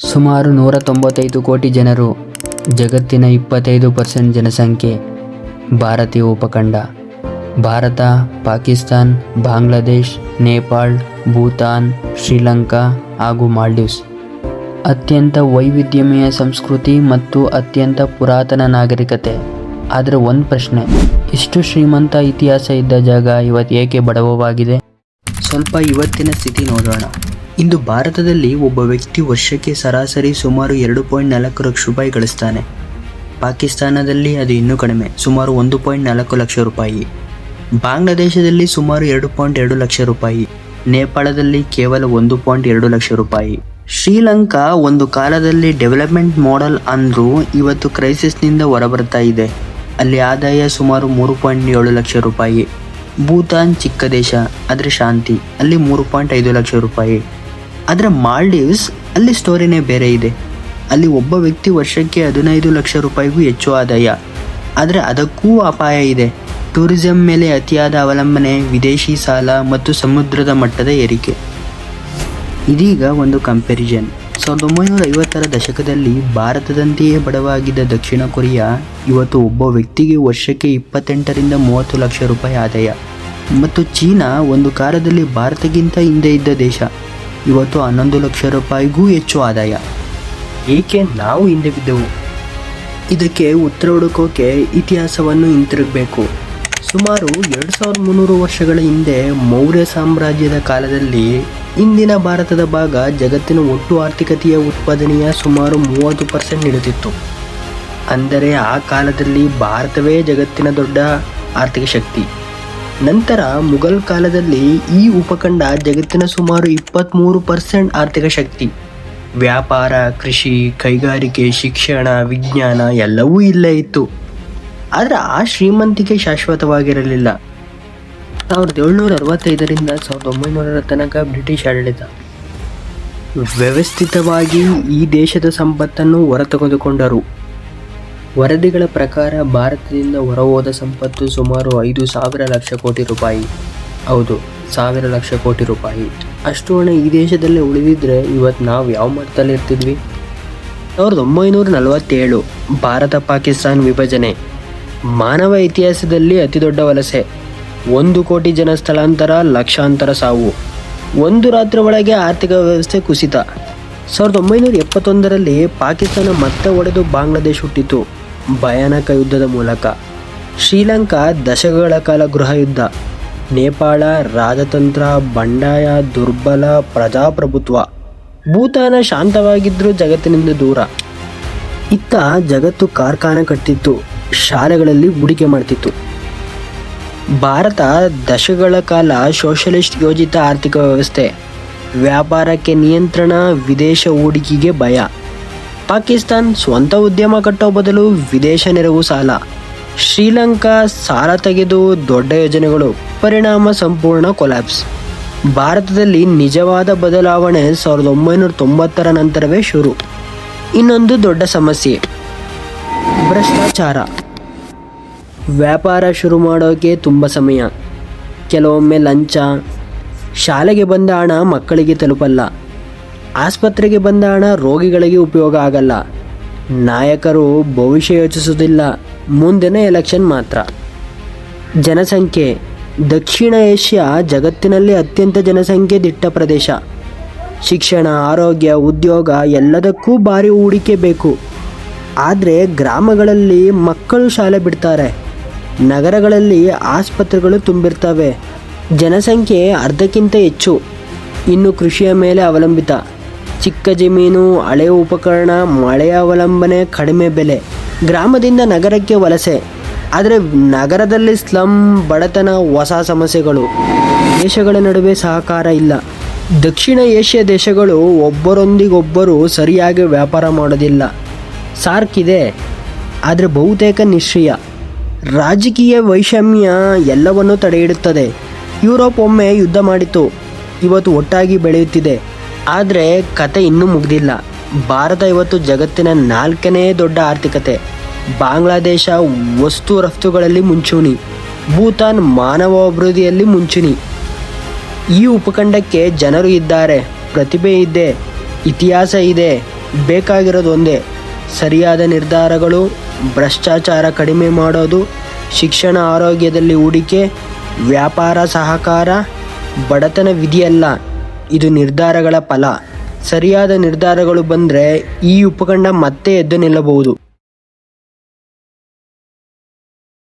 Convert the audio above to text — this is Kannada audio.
ಸುಮಾರು ನೂರ ತೊಂಬತ್ತೈದು ಕೋಟಿ ಜನರು ಜಗತ್ತಿನ ಇಪ್ಪತ್ತೈದು ಪರ್ಸೆಂಟ್ ಜನಸಂಖ್ಯೆ ಭಾರತೀಯ ಉಪಖಂಡ. ಭಾರತ, ಪಾಕಿಸ್ತಾನ್, ಬಾಂಗ್ಲಾದೇಶ್, ನೇಪಾಳ್, ಭೂತಾನ್, ಶ್ರೀಲಂಕಾ ಹಾಗೂ ಮಾಲ್ಡೀವ್ಸ್. ಅತ್ಯಂತ ವೈವಿಧ್ಯಮಯ ಸಂಸ್ಕೃತಿ ಮತ್ತು ಅತ್ಯಂತ ಪುರಾತನ ನಾಗರಿಕತೆ. ಆದರೆ ಒಂದು ಪ್ರಶ್ನೆ, ಇಷ್ಟು ಶ್ರೀಮಂತ ಇತಿಹಾಸ ಇದ್ದ ಜಾಗ ಇವತ್ತು ಏಕೆ ಬಡವವಾಗಿದೆ? ಸ್ವಲ್ಪ ಇವತ್ತಿನ ಸ್ಥಿತಿ ನೋಡೋಣ. ಇಂದು ಭಾರತದಲ್ಲಿ ಒಬ್ಬ ವ್ಯಕ್ತಿ ವರ್ಷಕ್ಕೆ ಸರಾಸರಿ ಸುಮಾರು ಎರಡು ಪಾಯಿಂಟ್ ನಾಲ್ಕು ಲಕ್ಷ ರೂಪಾಯಿ ಗಳಿಸ್ತಾನೆ. ಪಾಕಿಸ್ತಾನದಲ್ಲಿ ಅದು ಇನ್ನೂ ಕಡಿಮೆ, ಸುಮಾರು ಒಂದು ಪಾಯಿಂಟ್ ನಾಲ್ಕು ಲಕ್ಷ ರೂಪಾಯಿ. ಬಾಂಗ್ಲಾದೇಶದಲ್ಲಿ ಸುಮಾರು ಎರಡು ಪಾಯಿಂಟ್ ಎರಡು ಲಕ್ಷ ರೂಪಾಯಿ. ನೇಪಾಳದಲ್ಲಿ ಕೇವಲ ಒಂದು ಪಾಯಿಂಟ್ ಎರಡು ಲಕ್ಷ ರೂಪಾಯಿ. ಶ್ರೀಲಂಕಾ ಒಂದು ಕಾಲದಲ್ಲಿ ಡೆವಲಪ್ಮೆಂಟ್ ಮಾಡೆಲ್ ಅಂದರೂ ಇವತ್ತು ಕ್ರೈಸಿಸ್ನಿಂದ ಹೊರಬರ್ತಾ ಇದೆ. ಅಲ್ಲಿ ಆದಾಯ ಸುಮಾರು ಮೂರು ಪಾಯಿಂಟ್ ಏಳು ಲಕ್ಷ ರೂಪಾಯಿ. ಭೂತಾನ್ ಚಿಕ್ಕ ದೇಶ ಆದರೆ ಶಾಂತಿ, ಅಲ್ಲಿ ಮೂರು ಪಾಯಿಂಟ್ ಐದು ಲಕ್ಷ ರೂಪಾಯಿ. ಆದರೆ ಮಾಲ್ಡೀವ್ಸ್ ಅಲ್ಲಿ ಸ್ಟೋರಿನೇ ಬೇರೆ ಇದೆ. ಅಲ್ಲಿ ಒಬ್ಬ ವ್ಯಕ್ತಿ ವರ್ಷಕ್ಕೆ ಹದಿನೈದು ಲಕ್ಷ ರೂಪಾಯಿಗೂ ಹೆಚ್ಚು ಆದಾಯ. ಆದರೆ ಅದಕ್ಕೂ ಅಪಾಯ ಇದೆ. ಟೂರಿಸಂ ಮೇಲೆ ಅತಿಯಾದ ಅವಲಂಬನೆ, ವಿದೇಶಿ ಸಾಲ ಮತ್ತು ಸಮುದ್ರದ ಮಟ್ಟದ ಏರಿಕೆ. ಇದೀಗ ಒಂದು ಕಂಪ್ಯಾರಿಸನ್ ಸಾವಿರದ ಒಂಬೈನೂರ ಐವತ್ತರ ದಶಕದಲ್ಲಿ ಭಾರತದಂತೆಯೇ ಬಡವಾಗಿದ್ದ ದಕ್ಷಿಣ ಕೊರಿಯಾ ಇವತ್ತು ಒಬ್ಬ ವ್ಯಕ್ತಿಗೆ ವರ್ಷಕ್ಕೆ ಇಪ್ಪತ್ತೆಂಟರಿಂದ ಮೂವತ್ತು ಲಕ್ಷ ರೂಪಾಯಿ ಆದಾಯ. ಮತ್ತು ಚೀನಾ ಒಂದು ಕಾಲದಲ್ಲಿ ಭಾರತಕ್ಕಿಂತ ಹಿಂದೆ ಇದ್ದ ದೇಶ. ಇವತ್ತು ಹನ್ನೊಂದು ಲಕ್ಷ ರೂಪಾಯಿಗೂ ಹೆಚ್ಚು ಆದಾಯ. ಏಕೆ ನಾವು ಹಿಂದೆ ಬಿದ್ದೆವು? ಇದಕ್ಕೆ ಉತ್ತರ ಹುಡುಕೋಕೆ ಇತಿಹಾಸವನ್ನು ಹಿಂತಿರುಗಬೇಕು. ಸುಮಾರು ಎರಡು ಸಾವಿರದ ಮುನ್ನೂರು ವರ್ಷಗಳ ಹಿಂದೆ ಮೌರ್ಯ ಸಾಮ್ರಾಜ್ಯದ ಕಾಲದಲ್ಲಿ ಇಂದಿನ ಭಾರತದ ಭಾಗ ಜಗತ್ತಿನ ಒಟ್ಟು ಆರ್ಥಿಕತೆಯ ಉತ್ಪಾದನೆಯ ಸುಮಾರು ಮೂವತ್ತು ಪರ್ಸೆಂಟ್ ನೀಡುತ್ತಿತ್ತು. ಅಂದರೆ ಆ ಕಾಲದಲ್ಲಿ ಭಾರತವೇ ಜಗತ್ತಿನ ದೊಡ್ಡ ಆರ್ಥಿಕ ಶಕ್ತಿ. ನಂತರ ಮುಘಲ್ ಕಾಲದಲ್ಲಿ ಈ ಉಪಖಂಡ ಜಗತ್ತಿನ ಸುಮಾರು ಇಪ್ಪತ್ತ್ಮೂರು ಪರ್ಸೆಂಟ್ ಆರ್ಥಿಕ ಶಕ್ತಿ. ವ್ಯಾಪಾರ, ಕೃಷಿ, ಕೈಗಾರಿಕೆ, ಶಿಕ್ಷಣ, ವಿಜ್ಞಾನ ಎಲ್ಲವೂ ಇಲ್ಲೇ ಇತ್ತು. ಆದರೆ ಆ ಶ್ರೀಮಂತಿಕೆ ಶಾಶ್ವತವಾಗಿರಲಿಲ್ಲ. ಸಾವಿರದ ಏಳ್ನೂರ ಅರವತ್ತೈದರಿಂದ ಸಾವಿರದ ಒಂಬೈನೂರರ ತನಕ ಬ್ರಿಟಿಷ್ ಆಡಳಿತ. ವ್ಯವಸ್ಥಿತವಾಗಿ ಈ ದೇಶದ ಸಂಪತ್ತನ್ನು ಹೊರತೆಗೆದುಕೊಂಡರು ವರದಿಗಳ ಪ್ರಕಾರ ಭಾರತದಿಂದ ಹೊರಹೋದ ಸಂಪತ್ತು ಸುಮಾರು ಐದು ಸಾವಿರ ಲಕ್ಷ ಕೋಟಿ ರೂಪಾಯಿ. ಹೌದು, ಸಾವಿರ ಲಕ್ಷ ಕೋಟಿ ರೂಪಾಯಿ. ಅಷ್ಟು ಹಣ ಈ ದೇಶದಲ್ಲೇ ಉಳಿದಿದ್ರೆ ಇವತ್ತು ನಾವು ಯಾವ ಮಟ್ಟದಲ್ಲಿ ಇರ್ತಿದ್ವಿ? ಸಾವಿರದ ಒಂಬೈನೂರ ನಲವತ್ತೇಳು, ಭಾರತ ಪಾಕಿಸ್ತಾನ್ ವಿಭಜನೆ. ಮಾನವ ಇತಿಹಾಸದಲ್ಲಿ ಅತಿ ದೊಡ್ಡ ವಲಸೆ. ಒಂದು ಕೋಟಿ ಜನ ಸ್ಥಳಾಂತರ, ಲಕ್ಷಾಂತರ ಸಾವು. ಒಂದು ರಾತ್ರಿ ಒಳಗೆ ಆರ್ಥಿಕ ವ್ಯವಸ್ಥೆ ಕುಸಿತ. ಸಾವಿರದ ಒಂಬೈನೂರ ಎಪ್ಪತ್ತೊಂದರಲ್ಲಿ ಪಾಕಿಸ್ತಾನ ಮತ್ತೆ ಒಡೆದು ಬಾಂಗ್ಲಾದೇಶ ಹುಟ್ಟಿತು ಭಯಾನಕ ಯುದ್ಧದ ಮೂಲಕ. ಶ್ರೀಲಂಕಾ ದಶಕಗಳ ಕಾಲ ಗೃಹ ಯುದ್ಧ ನೇಪಾಳ ರಾಜತಂತ್ರ, ಬಂಡಾಯ, ದುರ್ಬಲ, ಪ್ರಜಾಪ್ರಭುತ್ವ. ಭೂತಾನ ಶಾಂತವಾಗಿದ್ದರೂ ಜಗತ್ತಿನಿಂದ ದೂರ. ಇತ್ತ ಜಗತ್ತು ಕಾರ್ಖಾನೆ ಕಟ್ಟಿತ್ತು, ಶಾಲೆಗಳಲ್ಲಿ ಹೂಡಿಕೆ ಮಾಡ್ತಿತ್ತು. ಭಾರತ ದಶಕಗಳ ಕಾಲ ಸೋಷಲಿಸ್ಟ್ ಯೋಜಿತ ಆರ್ಥಿಕ ವ್ಯವಸ್ಥೆ. ವ್ಯಾಪಾರಕ್ಕೆ ನಿಯಂತ್ರಣ, ವಿದೇಶ ಹೂಡಿಕೆಗೆ ಭಯ. ಪಾಕಿಸ್ತಾನ್ ಸ್ವಂತ ಉದ್ಯಮ ಕಟ್ಟೋ ಬದಲು ವಿದೇಶ ನೆರವು ಸಾಲ. ಶ್ರೀಲಂಕಾ ಸಾಲ ತೆಗೆದು ದೊಡ್ಡ ಯೋಜನೆಗಳು, ಪರಿಣಾಮ ಸಂಪೂರ್ಣ ಕೊಲ್ಯಾಪ್ಸ್. ಭಾರತದಲ್ಲಿ ನಿಜವಾದ ಬದಲಾವಣೆ ಸಾವಿರದ ಒಂಬೈನೂರ ತೊಂಬತ್ತರ ನಂತರವೇ ಶುರು. ಇನ್ನೊಂದು ದೊಡ್ಡ ಸಮಸ್ಯೆ, ಭ್ರಷ್ಟಾಚಾರ. ವ್ಯಾಪಾರ ಶುರು ಮಾಡೋಕೆ ತುಂಬ ಸಮಯ. ಕೆಲವೊಮ್ಮೆ ಲಂಚ, ಶಾಲೆಗೆ ಬಂದ ಹಣ ಮಕ್ಕಳಿಗೆ ತಲುಪಲ್ಲ. ಆಸ್ಪತ್ರೆಗೆ ಬಂದ ಹಣ ರೋಗಿಗಳಿಗೆ ಉಪಯೋಗ ಆಗಲ್ಲ. ನಾಯಕರು ಭವಿಷ್ಯ ಯೋಚಿಸುವುದಿಲ್ಲ. ಮುಂದಿನ ಎಲೆಕ್ಷನ್ ಮಾತ್ರ. ಜನಸಂಖ್ಯೆ. ದಕ್ಷಿಣ ಏಷ್ಯಾ ಜಗತ್ತಿನಲ್ಲಿ ಅತ್ಯಂತ ಜನಸಂಖ್ಯೆ ದಿಟ್ಟ ಪ್ರದೇಶ. ಶಿಕ್ಷಣ, ಆರೋಗ್ಯ, ಉದ್ಯೋಗ ಎಲ್ಲದಕ್ಕೂ ಭಾರಿ ಹೂಡಿಕೆ ಬೇಕು. ಆದರೆ ಗ್ರಾಮಗಳಲ್ಲಿ ಮಕ್ಕಳು ಶಾಲೆ ಬಿಡ್ತಾರೆ. ನಗರಗಳಲ್ಲಿ ಆಸ್ಪತ್ರೆಗಳು ತುಂಬಿರ್ತವೆ. ಜನಸಂಖ್ಯೆ ಅರ್ಧಕ್ಕಿಂತ ಹೆಚ್ಚು. ಇನ್ನು ಕೃಷಿಯ ಮೇಲೆ ಅವಲಂಬಿತ. ಚಿಕ್ಕ ಜಮೀನು ಹಳೆ ಉಪಕರಣ, ಮಳೆಯ ಅವಲಂಬನೆ, ಕಡಿಮೆ ಬೆಲೆ. ಗ್ರಾಮದಿಂದ ನಗರಕ್ಕೆ ವಲಸೆ. ಆದರೆ ನಗರದಲ್ಲಿ ಸ್ಲಮ್ ಬಡತನ, ಹೊಸ ಸಮಸ್ಯೆಗಳು. ದೇಶಗಳ ನಡುವೆ ಸಹಕಾರ ಇಲ್ಲ. ದಕ್ಷಿಣ ಏಷ್ಯಾ ದೇಶಗಳು ಒಬ್ಬರೊಂದಿಗೊಬ್ಬರು ಸರಿಯಾಗಿ ವ್ಯಾಪಾರ ಮಾಡೋದಿಲ್ಲ. ಸಾರ್ಕ್ ಇದೆ, ಆದರೆ ಬಹುತೇಕ ನಿಷ್ಕ್ರಿಯ. ರಾಜಕೀಯ ವೈಷಮ್ಯ ಎಲ್ಲವನ್ನೂ ತಡೆಯಿಡುತ್ತದೆ. ಯುರೋಪ್ ಒಮ್ಮೆ ಯುದ್ಧ ಮಾಡಿತು. ಇವತ್ತು ಒಟ್ಟಾಗಿ ಬೆಳೆಯುತ್ತಿದೆ. ಆದರೆ ಕತೆ ಇನ್ನೂ ಮುಗಿದಿಲ್ಲ. ಭಾರತ ಇವತ್ತು ಜಗತ್ತಿನ ನಾಲ್ಕನೇ ದೊಡ್ಡ ಆರ್ಥಿಕತೆ. ಬಾಂಗ್ಲಾದೇಶ ವಸ್ತು ರಫ್ತುಗಳಲ್ಲಿ ಮುಂಚೂಣಿ. ಭೂತಾನ್ ಮಾನವ ಅಭಿವೃದ್ಧಿಯಲ್ಲಿ ಮುಂಚೂಣಿ. ಈ ಉಪಖಂಡಕ್ಕೆ ಜನರು ಇದ್ದಾರೆ, ಪ್ರತಿಭೆ ಇದೆ, ಇತಿಹಾಸ ಇದೆ, ಬೇಕಾಗಿರೋದು ಒಂದೇ. ಸರಿಯಾದ ನಿರ್ಧಾರಗಳು, ಭ್ರಷ್ಟಾಚಾರ ಕಡಿಮೆ ಮಾಡೋದು, ಶಿಕ್ಷಣ ಆರೋಗ್ಯದಲ್ಲಿ ಹೂಡಿಕೆ, ವ್ಯಾಪಾರ ಸಹಕಾರ, ಬಡತನ ವಿಧಿಯಲ್ಲ. ಇದು ನಿರ್ಧಾರಗಳ ಫಲ. ಸರಿಯಾದ ನಿರ್ಧಾರಗಳು ಬಂದರೆ ಈ ಉಪಖಂಡ ಮತ್ತೆ ಎದ್ದು ನಿಲ್ಲಬಹುದು.